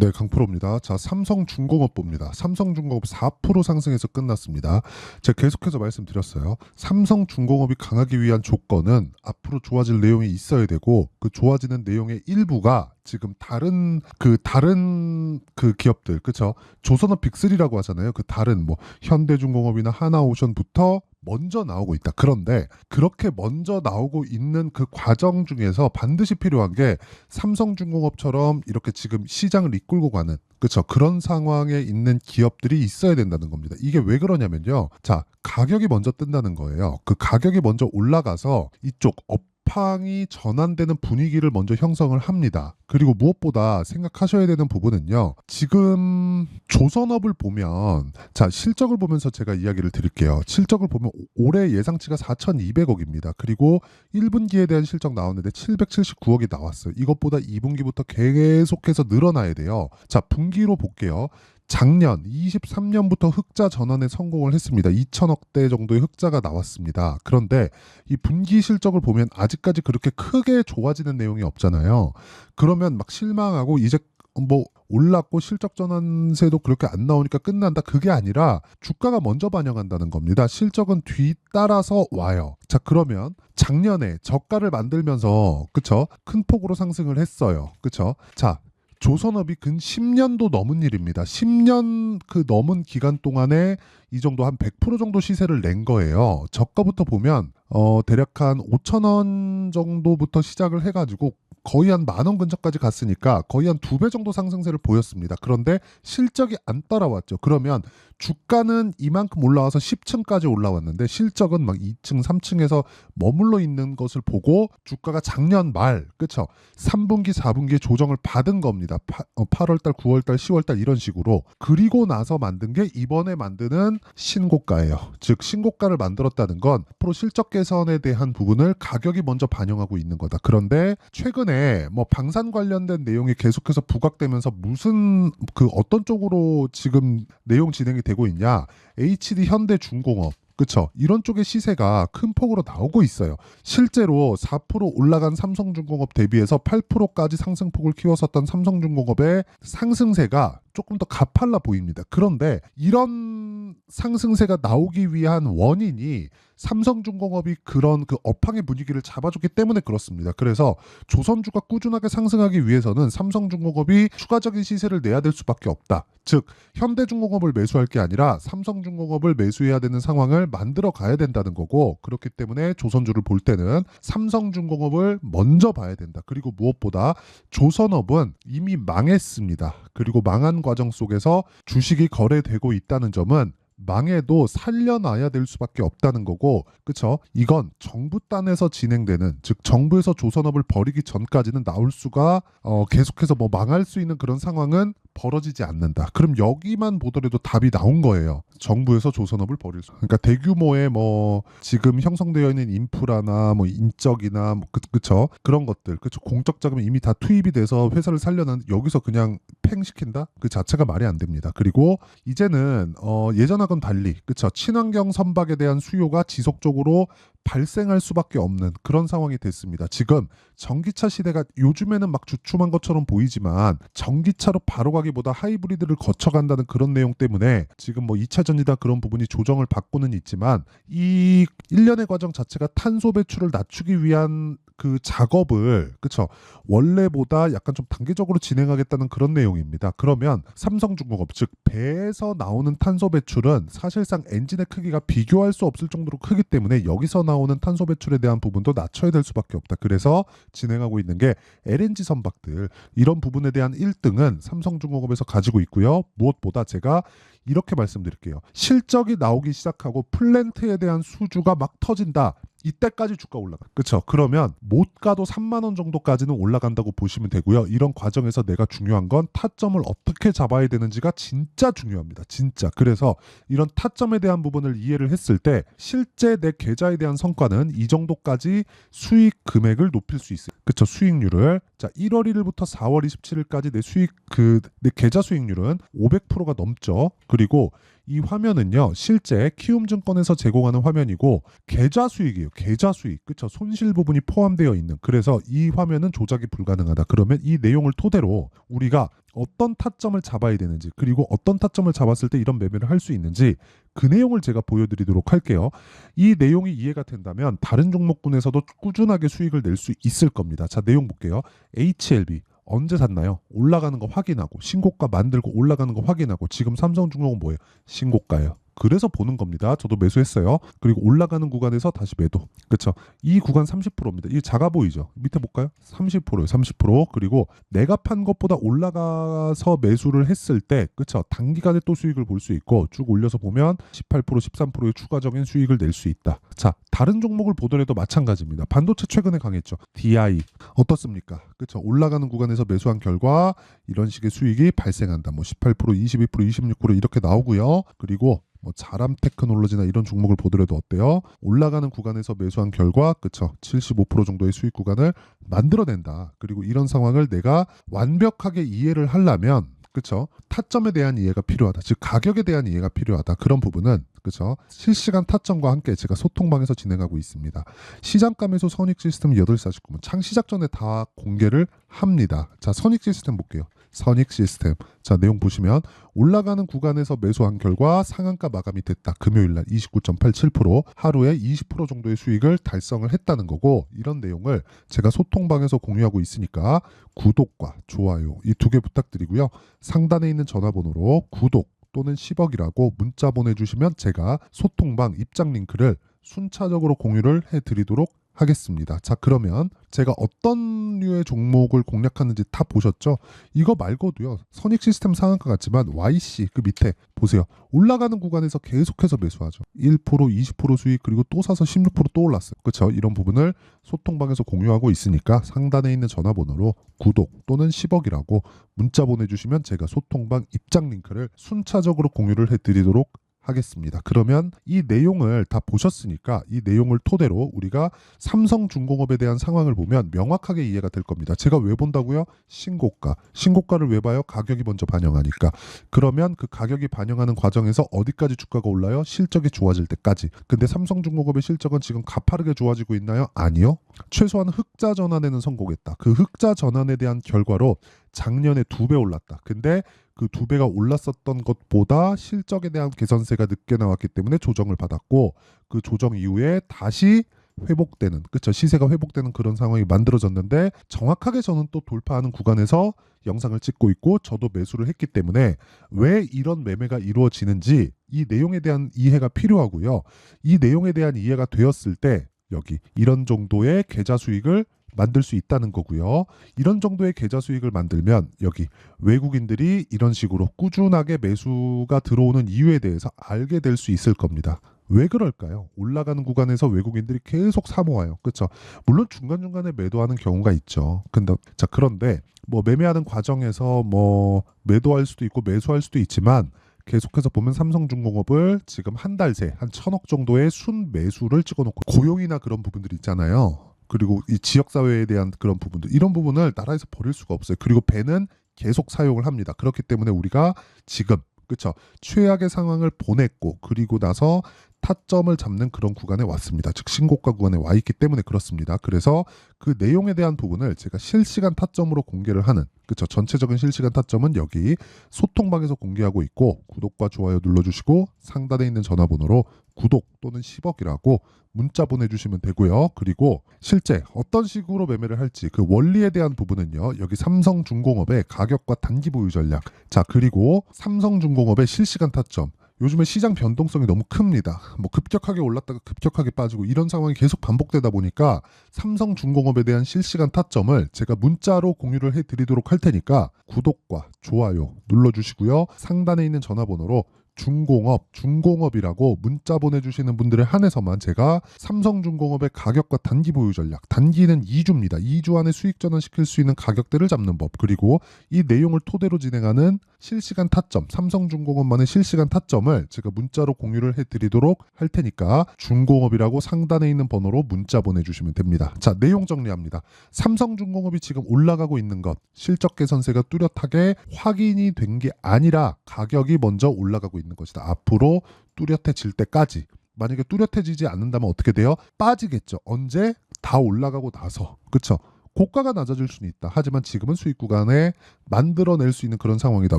네, 강프로입니다. 자, 삼성중공업 봅니다. 삼성중공업 4% 상승해서 끝났습니다. 제가 계속해서 말씀드렸어요. 삼성중공업이 강하기 위한 조건은 앞으로 좋아질 내용이 있어야 되고 그 좋아지는 내용의 일부가 지금 다른 그 다른 그 기업들 그쵸 조선업 빅3라고 하잖아요 그 다른 뭐 현대중공업이나 하나오션부터 먼저 나오고 있다. 그런데 그렇게 먼저 나오고 있는 그 과정 중에서 반드시 필요한 게 삼성중공업처럼 이렇게 지금 시장을 이끌고 가는 그렇죠 그런 상황에 있는 기업들이 있어야 된다는 겁니다. 이게 왜 그러냐면요. 자 가격이 먼저 뜬다는 거예요. 그 가격이 먼저 올라가서 이쪽 업 팡이 전환되는 분위기를 먼저 형성을 합니다. 그리고 무엇보다 생각하셔야 되는 부분은요. 지금 조선업을 보면 자 실적을 보면서 제가 이야기를 드릴게요. 실적을 보면 올해 예상치가 4,200억입니다. 그리고 1분기에 대한 실적 나왔는데 779억이 나왔어요. 이것보다 2분기부터 계속해서 늘어나야 돼요. 자 분기로 볼게요. 작년 23년부터 흑자 전환에 성공을 했습니다. 2천억 대 정도의 흑자가 나왔습니다. 그런데 이 분기 실적을 보면 아직까지 그렇게 크게 좋아지는 내용이 없잖아요. 그러면 막 실망하고 이제 뭐 올랐고 실적 전환세도 그렇게 안 나오니까 끝난다. 그게 아니라 주가가 먼저 반영한다는 겁니다. 실적은 뒤 따라서 와요. 자, 그러면 작년에 저가를 만들면서 그쵸? 큰 폭으로 상승을 했어요. 그쵸? 자, 조선업이 근 10년도 넘은 일입니다. 10년 그 넘은 기간 동안에 이 정도 한 100% 정도 시세를 낸 거예요. 저가부터 보면 어 대략 한 5천 원 정도부터 시작을 해가지고 거의 한 만 원 근처까지 갔으니까 거의 한 두 배 정도 상승세를 보였습니다. 그런데 실적이 안 따라왔죠. 그러면 주가는 이만큼 올라와서 10층까지 올라왔는데 실적은 막 2층, 3층에서 머물러 있는 것을 보고 주가가 작년 말, 그쵸? 3분기, 4분기 조정을 받은 겁니다. 파, 어, 8월달, 9월달, 10월달 이런 식으로. 그리고 나서 만든 게 이번에 만드는 신고가예요. 즉, 신고가를 만들었다는 건 앞으로 실적 개선에 대한 부분을 가격이 먼저 반영하고 있는 거다. 그런데 최근에 뭐 방산 관련된 내용이 계속해서 부각되면서 무슨 그 어떤 쪽으로 지금 내용 진행이 되고 있냐? HD 현대중공업 그쵸? 이런 쪽의 시세가 큰 폭으로 나오고 있어요. 실제로 4% 올라간 삼성중공업 대비해서 8%까지 상승폭을 키웠었던 삼성중공업의 상승세가 조금 더 가팔라 보입니다. 그런데 이런 상승세가 나오기 위한 원인이 삼성중공업이 그런 그 업황의 분위기를 잡아줬기 때문에 그렇습니다. 그래서 조선주가 꾸준하게 상승하기 위해서는 삼성중공업이 추가적인 시세를 내야 될 수밖에 없다. 즉 현대중공업을 매수할 게 아니라 삼성중공업을 매수해야 되는 상황을 만들어 가야 된다는 거고 그렇기 때문에 조선주를 볼 때는 삼성중공업을 먼저 봐야 된다. 그리고 무엇보다 조선업은 이미 망했습니다. 그리고 망한 과정 속에서 주식이 거래되고 있다는 점은 망해도 살려놔야 될 수밖에 없다는 거고 그쵸? 이건 정부 단에서 진행되는 즉 정부에서 조선업을 버리기 전까지는 나올 수가 어, 계속해서 뭐 망할 수 있는 그런 상황은 벌어지지 않는다. 그럼 여기만 보더라도 답이 나온 거예요. 정부에서 조선업을 버릴 수. 그러니까 대규모의 뭐 지금 형성되어 있는 인프라나 뭐 인적이나 뭐 그, 그쵸 그런 것들 그쵸 공적 자금이 이미 다 투입이 돼서 회사를 살려는 여기서 그냥 팽 시킨다 그 자체가 말이 안 됩니다. 그리고 이제는 어, 예전하고는 달리 그쵸 친환경 선박에 대한 수요가 지속적으로 발생할 수밖에 없는 그런 상황이 됐습니다. 지금 전기차 시대가 요즘에는 막 주춤한 것처럼 보이지만 전기차로 바로 가기보다 하이브리드를 거쳐간다는 그런 내용 때문에 지금 뭐 2차 전지다 그런 부분이 조정을 받고는 있지만 이 일련의 과정 자체가 탄소 배출을 낮추기 위한 그 작업을 그쵸 원래보다 약간 좀 단계적으로 진행하겠다는 그런 내용입니다. 그러면 삼성중공업 즉 배에서 나오는 탄소 배출은 사실상 엔진의 크기가 비교할 수 없을 정도로 크기 때문에 여기서 나오는 탄소 배출에 대한 부분도 낮춰야 될 수밖에 없다. 그래서 진행하고 있는 게 LNG 선박들 이런 부분에 대한 1등은 삼성중공업에서 가지고 있고요. 무엇보다 제가 이렇게 말씀드릴게요. 실적이 나오기 시작하고 플랜트에 대한 수주가 막 터진다. 이때까지 주가 올라가. 그렇죠. 그러면 못 가도 3만 원 정도까지는 올라간다고 보시면 되고요. 이런 과정에서 내가 중요한 건 타점을 어떻게 잡아야 되는지가 진짜 중요합니다. 진짜. 그래서 이런 타점에 대한 부분을 이해를 했을 때 실제 내 계좌에 대한 성과는 이 정도까지 수익 금액을 높일 수 있어요. 그렇죠. 수익률을 자, 1월 1일부터 4월 27일까지 내 수익 그 내 계좌 수익률은 500%가 넘죠. 그리고 이 화면은요 실제 키움증권에서 제공하는 화면이고 계좌 수익이에요. 계좌 수익. 그쵸? 손실 부분이 포함되어 있는. 그래서 이 화면은 조작이 불가능하다. 그러면 이 내용을 토대로 우리가 어떤 타점을 잡아야 되는지 그리고 어떤 타점을 잡았을 때 이런 매매를 할 수 있는지 그 내용을 제가 보여드리도록 할게요. 이 내용이 이해가 된다면 다른 종목군에서도 꾸준하게 수익을 낼 수 있을 겁니다. 자 내용 볼게요. HLB 언제 샀나요? 올라가는 거 확인하고 신고가 만들고 올라가는 거 확인하고 지금 삼성 중공은 뭐예요? 신고가예요. 그래서 보는 겁니다. 저도 매수했어요. 그리고 올라가는 구간에서 다시 매도. 그렇죠? 이 구간 30%입니다. 이게 작아 보이죠? 밑에 볼까요? 30%예요. 30%. 그리고 내가 판 것보다 올라가서 매수를 했을 때 그렇죠? 단기간에 또 수익을 볼 수 있고 쭉 올려서 보면 18% 13%의 추가적인 수익을 낼 수 있다. 자, 다른 종목을 보더라도 마찬가지입니다. 반도체 최근에 강했죠. DI 어떻습니까? 그렇죠? 올라가는 구간에서 매수한 결과 이런 식의 수익이 발생한다. 뭐 18%, 22%, 26% 이렇게 나오고요. 그리고 뭐 자람 테크놀로지나 이런 종목을 보더라도 어때요? 올라가는 구간에서 매수한 결과 그쵸 75% 정도의 수익 구간을 만들어낸다. 그리고 이런 상황을 내가 완벽하게 이해를 하려면 그쵸 타점에 대한 이해가 필요하다. 즉 가격에 대한 이해가 필요하다. 그런 부분은 그쵸 실시간 타점과 함께 제가 소통방에서 진행하고 있습니다. 시장감에서 선익 시스템 8시 49분 창 시작 전에 다 공개를 합니다. 자 선익 시스템 볼게요. 선익 시스템. 자, 내용 보시면 올라가는 구간에서 매수한 결과 상한가 마감이 됐다. 금요일 날 29.87% 하루에 20% 정도의 수익을 달성을 했다는 거고 이런 내용을 제가 소통방에서 공유하고 있으니까 구독과 좋아요 이 두 개 부탁드리고요. 상단에 있는 전화번호로 구독 또는 10억이라고 문자 보내주시면 제가 소통방 입장 링크를 순차적으로 공유를 해드리도록 하겠습니다. 자, 그러면 제가 어떤 류의 종목을 공략하는지 다 보셨죠? 이거 말고도요. 선익 시스템 상한가 같지만 YC 그 밑에 보세요. 올라가는 구간에서 계속해서 매수하죠. 1%, 20% 수익 그리고 또 사서 16%또 올랐어요. 그렇죠? 이런 부분을 소통방에서 공유하고 있으니까 상단에 있는 전화번호로 구독 또는 10억이라고 문자 보내주시면 제가 소통방 입장 링크를 순차적으로 공유를 해드리도록 하겠습니다. 그러면 이 내용을 다 보셨으니까 이 내용을 토대로 우리가 삼성중공업에 대한 상황을 보면 명확하게 이해가 될 겁니다. 제가 왜 본다고요? 신고가. 신고가를 왜 봐요? 가격이 먼저 반영하니까. 그러면 그 가격이 반영하는 과정에서 어디까지 주가가 올라요? 실적이 좋아질 때까지. 근데 삼성중공업의 실적은 지금 가파르게 좋아지고 있나요? 아니요. 최소한 흑자 전환에는 성공했다. 그 흑자 전환에 대한 결과로 작년에 두 배 올랐다. 근데 그 두 배가 올랐었던 것보다 실적에 대한 개선세가 늦게 나왔기 때문에 조정을 받았고 그 조정 이후에 다시 회복되는 그쵸? 시세가 회복되는 그런 상황이 만들어졌는데 정확하게 저는 또 돌파하는 구간에서 영상을 찍고 있고 저도 매수를 했기 때문에 왜 이런 매매가 이루어지는지 이 내용에 대한 이해가 필요하고요. 이 내용에 대한 이해가 되었을 때 여기 이런 정도의 계좌 수익을 만들 수 있다는 거고요. 이런 정도의 계좌 수익을 만들면 여기 외국인들이 이런 식으로 꾸준하게 매수가 들어오는 이유에 대해서 알게 될 수 있을 겁니다. 왜 그럴까요? 올라가는 구간에서 외국인들이 계속 사모아요. 그렇죠? 물론 중간중간에 매도하는 경우가 있죠. 근데 자 그런데 뭐 매매하는 과정에서 뭐 매도할 수도 있고 매수할 수도 있지만 계속해서 보면 삼성중공업을 지금 한 달 새 한 천억 정도의 순 매수를 찍어놓고 고용이나 그런 부분들 있잖아요. 그리고 이 지역 사회에 대한 그런 부분들 이런 부분을 나라에서 버릴 수가 없어요. 그리고 배는 계속 사용을 합니다. 그렇기 때문에 우리가 지금 그렇죠 최악의 상황을 보냈고 그리고 나서 타점을 잡는 그런 구간에 왔습니다. 즉 신고가 구간에 와 있기 때문에 그렇습니다. 그래서 그 내용에 대한 부분을 제가 실시간 타점으로 공개를 하는 그렇죠 전체적인 실시간 타점은 여기 소통방에서 공개하고 있고 구독과 좋아요 눌러주시고 상단에 있는 전화번호로 구독 또는 10억이라고 문자 보내주시면 되고요. 그리고 실제 어떤 식으로 매매를 할지 그 원리에 대한 부분은요. 여기 삼성중공업의 가격과 단기 보유 전략. 자 그리고 삼성중공업의 실시간 타점. 요즘에 시장 변동성이 너무 큽니다. 뭐 급격하게 올랐다가 급격하게 빠지고 이런 상황이 계속 반복되다 보니까 삼성중공업에 대한 실시간 타점을 제가 문자로 공유를 해드리도록 할 테니까 구독과 좋아요 눌러주시고요. 상단에 있는 전화번호로 중공업, 중공업이라고 문자 보내주시는 분들에 한해서만 제가 삼성중공업의 가격과 단기 보유 전략, 단기는 2주입니다. 2주 안에 수익 전환시킬 수 있는 가격대를 잡는 법, 그리고 이 내용을 토대로 진행하는 실시간 타점, 삼성중공업만의 실시간 타점을 제가 문자로 공유를 해드리도록 할 테니까 중공업이라고 상단에 있는 번호로 문자 보내주시면 됩니다. 자, 내용 정리합니다. 삼성중공업이 지금 올라가고 있는 것, 실적 개선세가 뚜렷하게 확인이 된 게 아니라 가격이 먼저 올라가고 있는 것이다. 앞으로 뚜렷해질 때까지. 만약에 뚜렷해지지 않는다면 어떻게 돼요? 빠지겠죠. 언제? 다 올라가고 나서. 그쵸? 고가가 낮아질 수는 있다. 하지만 지금은 수익 구간에 만들어낼 수 있는 그런 상황이다.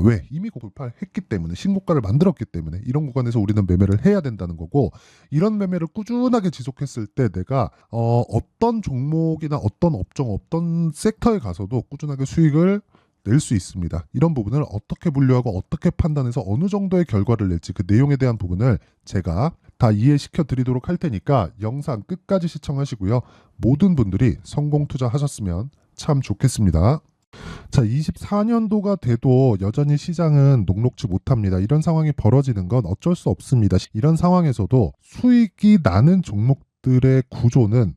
왜? 이미 고가를 했기 때문에 신고가를 만들었기 때문에 이런 구간에서 우리는 매매를 해야 된다는 거고 이런 매매를 꾸준하게 지속했을 때 내가 어, 어떤 종목이나 어떤 업종, 어떤 섹터에 가서도 꾸준하게 수익을 낼수 있습니다. 이런 부분을 어떻게 분류하고 어떻게 판단해서 어느 정도의 결과를 낼지 그 내용에 대한 부분을 제가 다 이해시켜 드리도록 할 테니까 영상 끝까지 시청하시고요. 모든 분들이 성공 투자하셨으면 참 좋겠습니다. 자, 24년도가 돼도 여전히 시장은 녹록지 못합니다. 이런 상황이 벌어지는 건 어쩔 수 없습니다. 이런 상황에서도 수익이 나는 종목들의 구조는